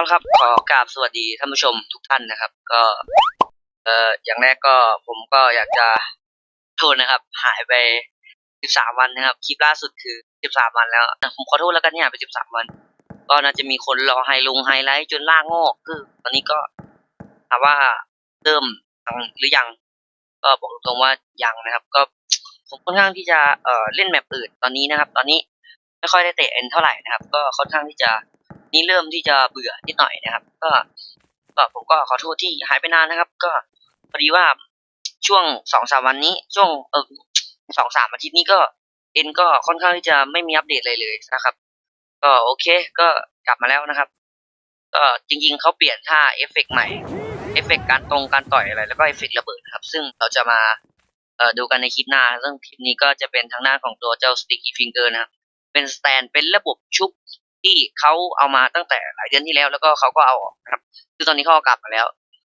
เอาละครับขอกราบสวัสดีท่านผู้ชมทุกท่านนะครับ ก็เอ่ออย่างแรกก็ผมก็อยากจะโทษนะครับ หายไป13วันนะครับคลิปล่าสุดคือ13วันแล้วผมขอโทษแล้วกันเนี่ยไป13วัน ก็น่าจะมีคนรอไฮลงไฮไลท์จนล่างงอกคือตอนนี้ก็ถามว่าเริ่มฟังหรือยัง ก็บอกตรงๆว่ายังนะครับ ก็ผมค่อนข้างที่จะเอ่อเล่นแมปอื่นตอนนี้นะครับ ตอนนี้ไม่ค่อยได้เตะเอ็นเท่าไหร่นะครับ ก็ค่อนข้างที่จะ นี่เริ่มที่จะเบื่อนิดหน่อยนะครับ ก็ก็ผมก็ขอโทษที่หายไปนานนะครับ ก็พอดีว่าช่วงสองสามวันนี้ ช่วงเออสองสามอาทิตย์นี้ก็เอ็นก็ค่อนข้างที่จะไม่มีอัปเดตอะไรเลยนะครับ ก็โอเค ก็กลับมาแล้วนะครับ ก็จริงๆเขาเปลี่ยนท่าเอฟเฟกต์ใหม่เอฟเฟกต์การตรงการต่อยอะไรแล้วก็เอฟเฟกต์ระเบิดครับ ซึ่งเราจะมาเอ่อดูกันในคลิปหน้าซึ่งคลิปนี้ก็จะเป็นทางหน้าของตัวเจ้า Sticky Finger นะครับ เป็นสแตนเป็นระบบชุบ ที่เขาเอามาตั้งแต่หลายเดือนที่แล้ว แล้วก็เขาก็เอาออกนะครับ คือตอนนี้เขาเอากลับมาแล้ว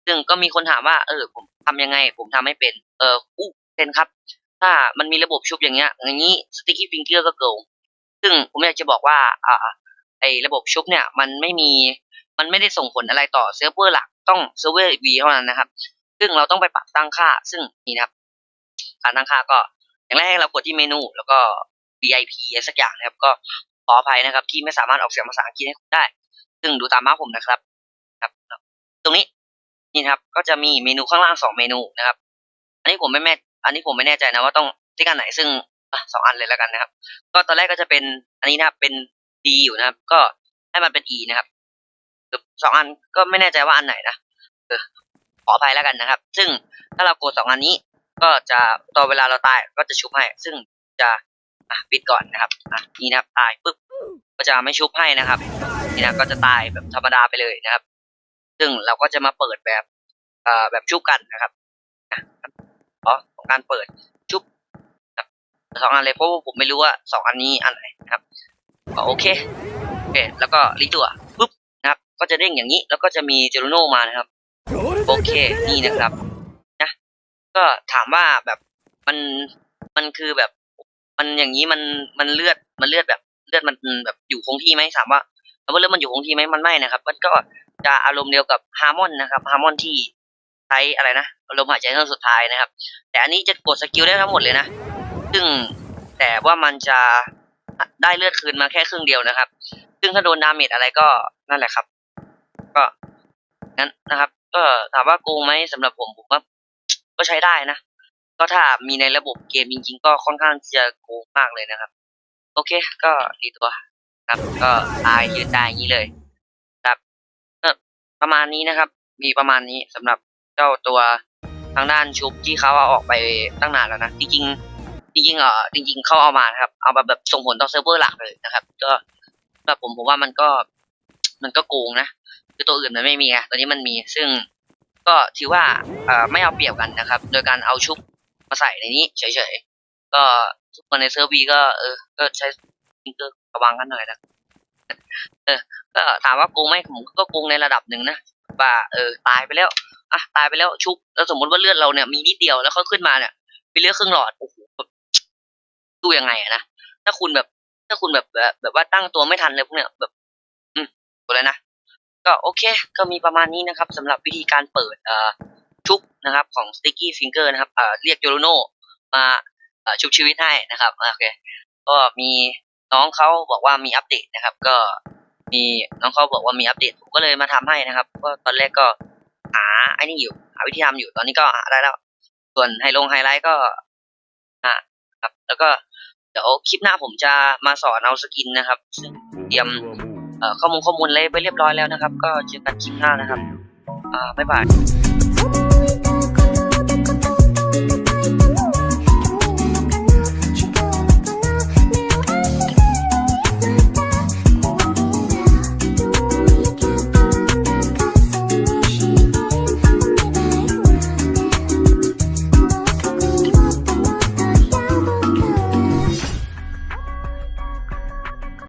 ซึ่งก็มีคนถามว่า เออ ผมทำยังไง ผมทำไม่เป็น เอออู้เป็นครับ ถ้ามันมีระบบชุบอย่างเงี้ย อย่างนี้ sticky finger ก็เกิลซึ่งผมอยากจะบอกว่า อ่า ไอระบบชุบเนี่ย มันไม่มี มันไม่ได้ส่งผลอะไรต่อเซิร์ฟเวอร์หลัก ต้องเซิร์ฟเวอร์ V เท่านั้นนะครับ ซึ่งเราต้องไปปรับตั้งค่า ซึ่งนี่นะครับ การตั้งค่าก็ อย่างแรกเรากดที่เมนู แล้วก็ VIP อะไรสักอย่างนะครับ ก็ ออภัยนะครับ ที่ไม่สามารถออกเสียงภาษาอังกฤษให้คุณได้ ซึ่งดูตามมาผมนะครับครับ ตรงนี้นี่ครับ ก็จะมีเมนูข้างล่างสองเมนูนะครับ อันนี้ผมไม่แม่อันนี้ผมไม่แน่ใจนะว่าต้องที่กันไหนซึ่งสองอันเลยแล้วกันนะครับ ก็ตอนแรกก็จะเป็นอันนี้นะครับเป็น D อยู่นะครับ ก็ให้มันเป็น E นะครับสองอันก็ไม่แน่ใจว่าอันไหนนะขออภัยแล้วกันนะครับ ซึ่งถ้าเรากดสองอันนี้ ก็จะตอนเวลาเราตายก็จะชุบให้ ซึ่งจะอะปิดก่อนนะครับอะนี่นะครับตายปุ๊บ ก็จะไม่ชุบให้นะครับนี่นะก็จะตายแบบธรรมดาไปเลยนะครับ ซึ่งเราก็จะมาเปิดแบบเอ่อแบบชุบกันนะครับอ๋อของการเปิดชุบสองอันเลยเพราะว่าผมไม่รู้ว่าสองอันนี้อันไหนนะครับก็โอเคโอเค แล้วก็รีตัวปุ๊บนะครับ ก็จะเด้งอย่างนี้ แล้วก็จะมีเจโรโนมานะครับ โอเคนี่นะครับนะก็ถามว่าแบบมันมันคือแบบ มันอย่างนี้มันมันเลือดมันเลือดแบบ เลือดมันแบบอยู่คงที่ไหมถามว่าถามว่าเลือดมันอยู่คงที่ไหมมันไม่นะครับ มันก็จะอารมณ์เดียวกับฮาร์มอนนะครับฮาร์มอนที่ใช้อะไรนะลมหายใจครื่องสุดท้ายนะครับ แต่อันนี้จะกดสกิลได้ทั้งหมดเลยนะ ซึ่งแต่ว่ามันจะได้เลือดคืนมาแค่ครึ่งเดียวนะครับ ซึ่งถ้าโดนดาเมจอะไรก็นั่นแหละครับ ก็งั้นนะครับ ก็ถามว่าโกงไหมสำหรับผมผมว่าก็ใช้ได้นะ ก็ถ้ามีในระบบเกมจริงๆ ก็ค่อนข้างจะโกงมากเลยนะครับ โอเค ก็ดีตัวครับ ก็ตายยืนได้อย่างนี้เลยครับประมาณนี้นะครับ มีประมาณนี้สำหรับเจ้าตัวทางด้านชุบที่เขาเอาออกไปตั้งนานแล้วนะจริงจริงเออจริง ๆเขาเอามานะครับ เอามาแบบส่งผลต่อเซิร์ฟเวอร์หลักเลยนะครับ ก็สำหรับผมผมว่ามันก็มันก็โกงนะคือตัวอื่นมันไม่มีไงตัวนี้มันมี ซึ่งก็ถือว่าเอ่อไม่เอาเปรียบกันนะครับ โดยการเอาชุบมาใส่ในนี้เฉยๆก็ ทุกคนในเซิร์ฟวีก็เออ ก็ใช้ฟิงเกอร์ระวังกันหน่อยนะเออ ก็ถามว่าโกงไหมผมก็โกงในระดับหนึ่งนะว่าเออ ตายไปแล้วอะตายไปแล้วชุบแล้วสมมติว่าเลือดเราเนี่ยมีนิดเดียวแล้วเขาขึ้นมาเนี่ยไปเลือดครึ่งหลอดโอ้โหแบบดูยังไงอะนะถ้าคุณแบบ ถ้าคุณแบบแบบแบบว่าตั้งตัวไม่ทันเลยพวกเนี้ยแบบ อืมตัวเลยนะก็โอเค ก็มีประมาณนี้นะครับสำหรับวิธีการเปิดเอ่อชุบนะครับ ของ Sticky Finger นะครับเอ่อเรียกโจโรโนมา ชุบชีวิตให้นะครับโอเคก็มีน้องเขาบอกว่ามีอัปเดตนะครับ ก็มีน้องเขาบอกว่ามีอัปเดตผมก็เลยมาทำให้นะครับ ก็ตอนแรกก็หาไอ้นี่อยู่หาวิธีทำอยู่ตอนนี้ก็หาได้แล้ว ส่วนไฮลงไฮไลท์ก็อะครับ แล้วก็เดี๋ยวคลิปหน้าผมจะมาสอนเอาสกินนะครับ ซึ่งเตรียมข้อมูลข้อมูลอะไรไปเรียบร้อยแล้วนะครับ ก็เจอกันคลิปหน้านะครับ อ่าบ๊ายบาย